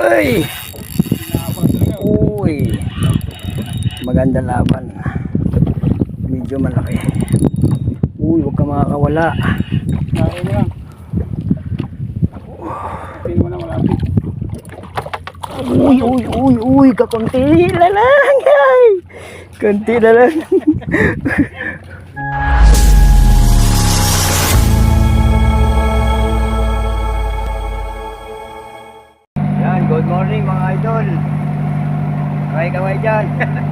Ay! Uy! Maganda laban. Medyo malaki. Uy, huwag ka makakawala. Kaya lang. Pin mo na malapit. Uy, uy, uy, uy, kakunti na lang. Ay! Kunti na lang. chơi.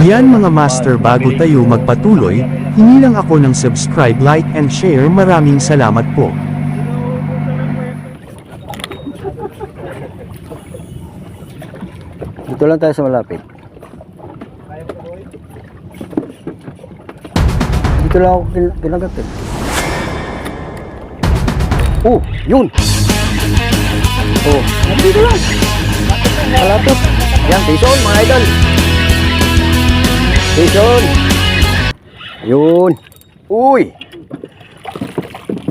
Yan mga master bago tayo magpatuloy, hingi lang ako ng subscribe, like and share maraming salamat po. Dito lang tayo sa malapit. Dito lang ako kinagat eh. Oh, yun! Oh, dito lang. Malapit. Yan, Tison, mga idol. Tison. Yun. Uy!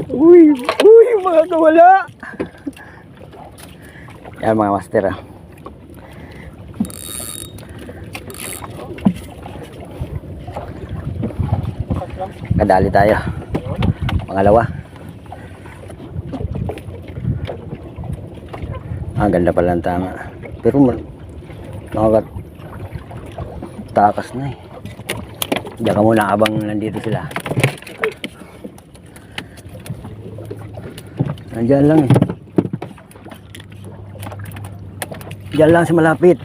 Uy! Uy, mga kawala! Yan mga master ah. Kadali tayo. Pangalawa. Ah, ganda pala ng tama. Pero makakat takas na eh. Diyan ka muna abang nandito sila. Nandiyan lang eh. Diyan lang sa malapit.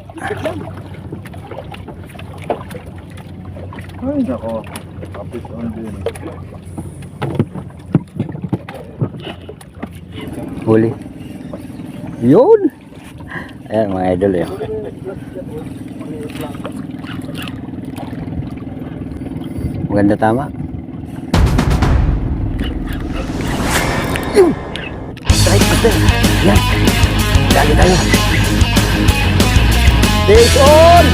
Ay, nako. Kapit on din. Huli. Yun! Ayan mga idol eh. Maganda tama. Strike master! Yan! Dali tayo! Take on!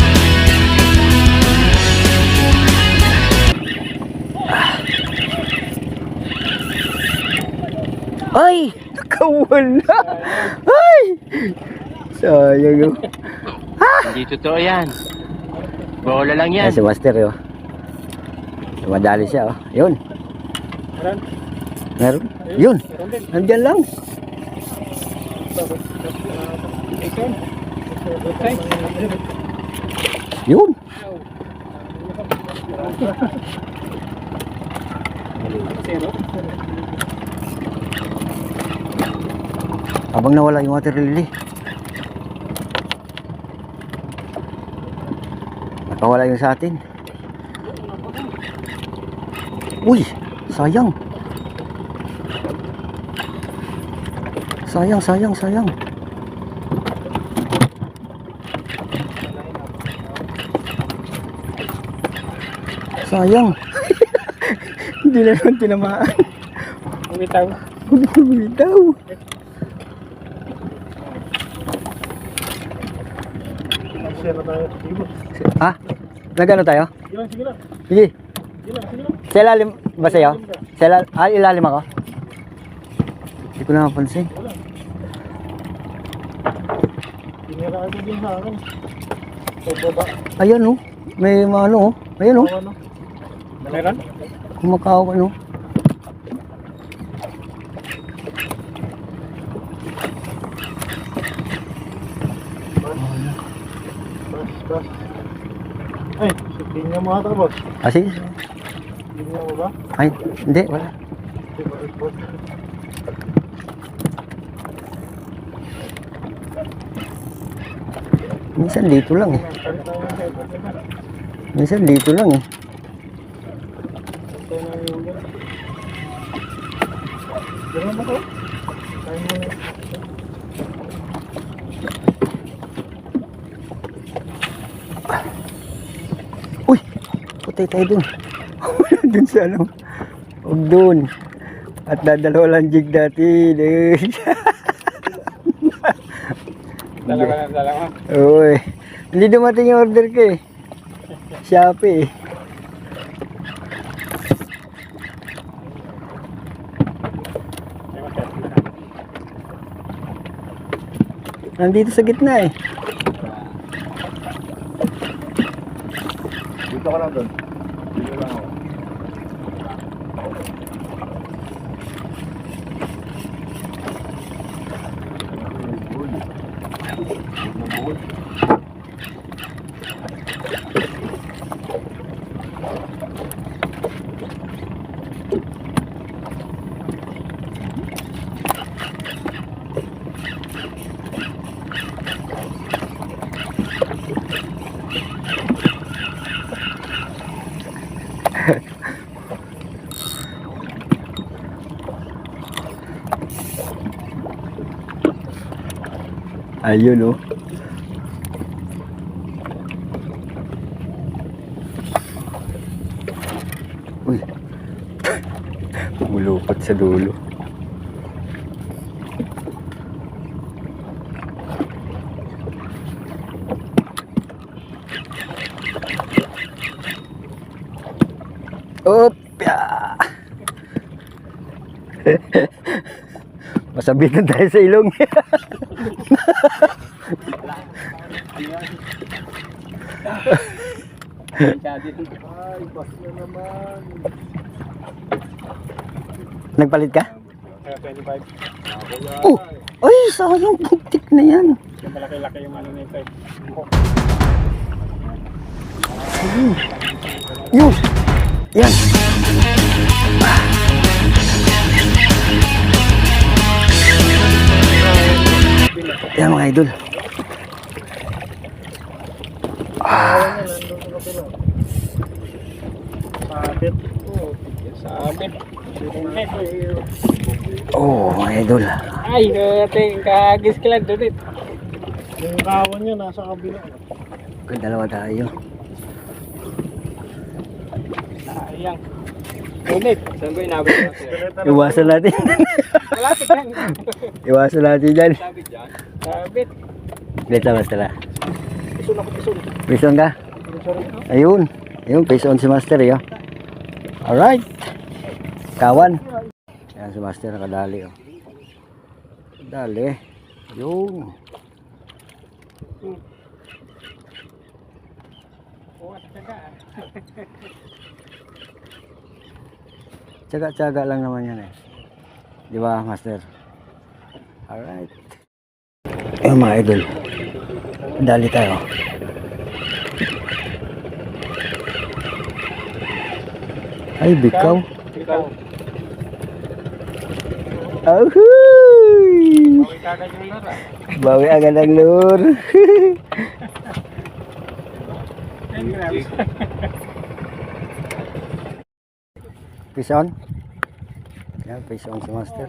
Ay! Nakawala! Ay! Sayang. Hindi totoo yan. Bola lang yan. Yan si Master yun. Dumadali siya oh. Yun. Meron? Meron. Yun. Nandyan lang. Yun. Zero. Habang nawala yung water lily. Nakawala yung sa atin. Uy! Sayang. Sayang, sayang, sayang. Sayang. Hindi na naman tinamaan. Umitaw. Bumitaw. Mo. Ha? Nagano tayo? Sige lang, sige lang. Sige. Sige lang, sige lang. Sa ilalim ba sa'yo? Sa ilalim, ah, ilalim ako? Hindi ko na mapansin. Din sa akin. Sa baba. Ayan oh. May mga ano oh. Ayan oh. Meron? Kumakaw ano. Bas, bas. Ay, Tingnan mo ata, boss. Ah, sige. Ay, hindi, wala. Minsan dito lang eh. Minsan dito lang eh. Uy! Putay tayo dun. dun sa ano. Huwag dun. At dadalawa lang jig dati. Eh. Dalawa na dalawa. Uy. Hindi dumating yung order ko eh. Shopee eh. Nandito sa gitna eh. Dito ka lang doon. Dito lang ako. Ayun oh. Uy. Mulupot sa dulo. Opya! Masabitan tayo sa ilong. Ay, boss na naman. Nagpalit ka? Kaya 25. Oh! Ay, sayang putik na yan. Yung malaki-laki yung ano nito. eh. Yun! Yan! Yan mga idol. Ah. Oh, mga idol. Ay, ate, kagis ka lang doon Yung kawan niya nasa kabila. Kung dalawa tayo. Sayang. Ulit. Saan ko inabot? Iwasan natin. Iwasan natin dyan. Sabit dyan. Sabit. Wait lang, basta lang. Pisun ako, pisun. Pison ka? Ayun. Ayun, pison si Master yun. Alright. Kawan. Ayan si Master nakadali oh. Dali. Ka. Tsaga-tsaga lang naman yan eh. Di ba, Master? Alright. Ayun mga idol. Dali tayo. Ay, bikaw. Ikaw. Ahuy! Kagad yung laro. Bawi agad ang lure. Pison? Yan, pison si Master.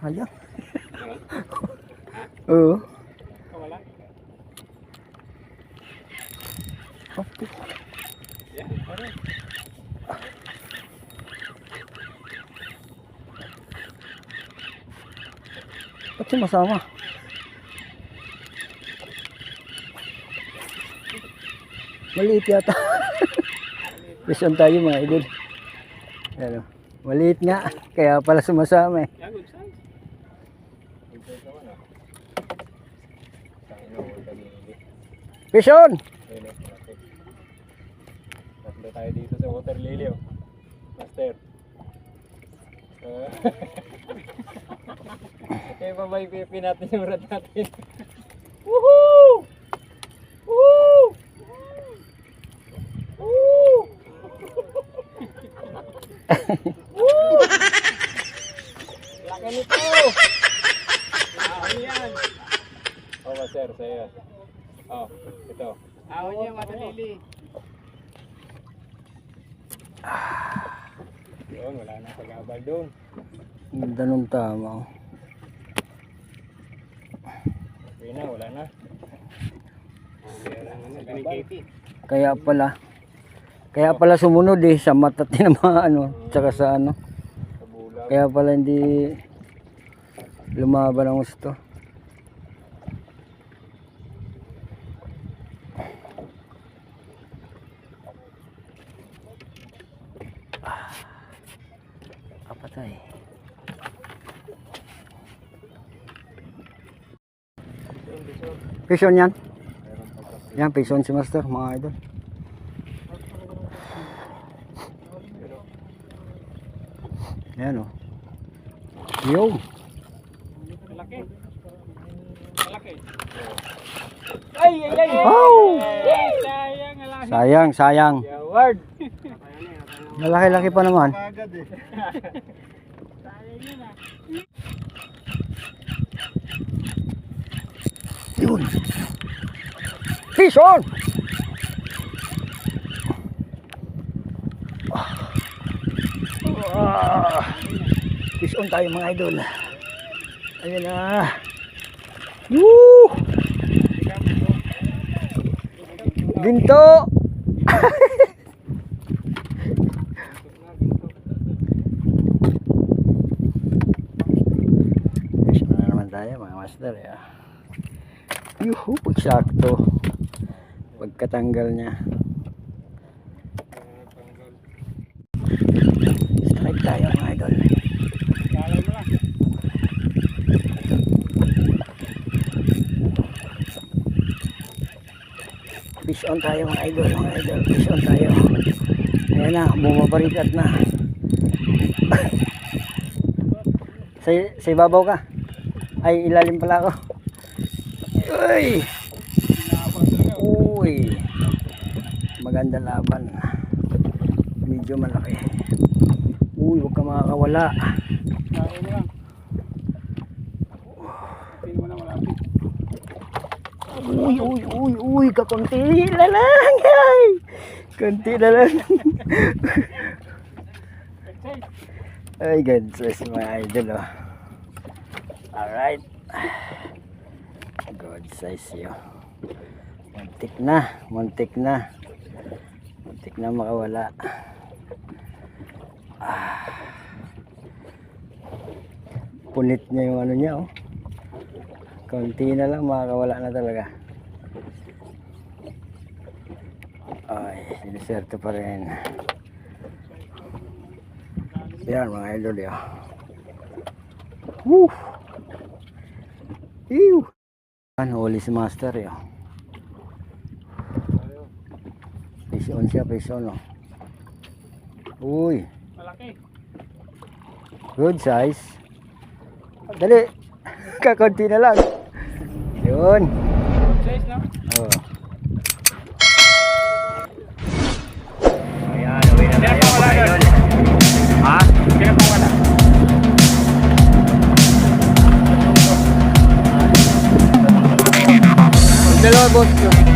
Sayang. Oo. Wala. Okay. Yeah, Ba't siya masama? Maliit yata. Question tayo mga idol. Ano, maliit nga. Kaya pala sumasama eh. Malaki. Tatlo tayo dito sa water lily oh. Master. Ah. Ito yung babay pipi natin yung rad natin. Woohoo! Woo! Woo! Woo! Laki nito! Ahon yan! Oh, master, sa'yo. Oh, ito. Ahon niya, matalili. Yun, wala na pag-abal doon. Ganda nung tama. Okay na, wala na. Kaya pala. Kaya pala sumunod eh sa mata tinamaan ano, tsaka sa ano. Kaya pala hindi lumaban ang gusto. Ah, kapatay. Pison yan. Yan, pison si Master, mga idol. Yan o. Yo. Malaki. Malaki. Ay, ay, ay! Oh! Ay, sayang. Sayang, sayang. Yaward! Malaki-laki pa naman. Agad eh. Yun. Fish on! Ah. Fish on tayo mga idol. Ayun na. Woo! Ginto! Fish on na naman tayo mga master. Eh. Yuhu, pagsakto. Pagkatanggal niya. Strike tayo mga idol. Fish on tayo mga idol, mga idol. Fish on tayo. Ayan na, bumabarikat na. sa, sa ibabaw ka. Ay, ilalim pala ako. Uy! Uy! Maganda laban. Medyo malaki. Uy, huwag ka makakawala. Uy, uy, uy, uy, kakunti na lang. Ay, kunti na lang. Ay, bless mga idol, oh. Alright. God size yun. Muntik na, muntik na. Muntik na makawala. Ah. Punit niya yung ano niya, oh. Konti na lang, makakawala na talaga. Ay, siniserte pa rin. Yan mga idol yun. Woo! Ew! Ano, huli si master yun. Pison siya, pison oh. Uy, Malaki. good size. Dali, kakunti na lang. Yun. Dalawa boss.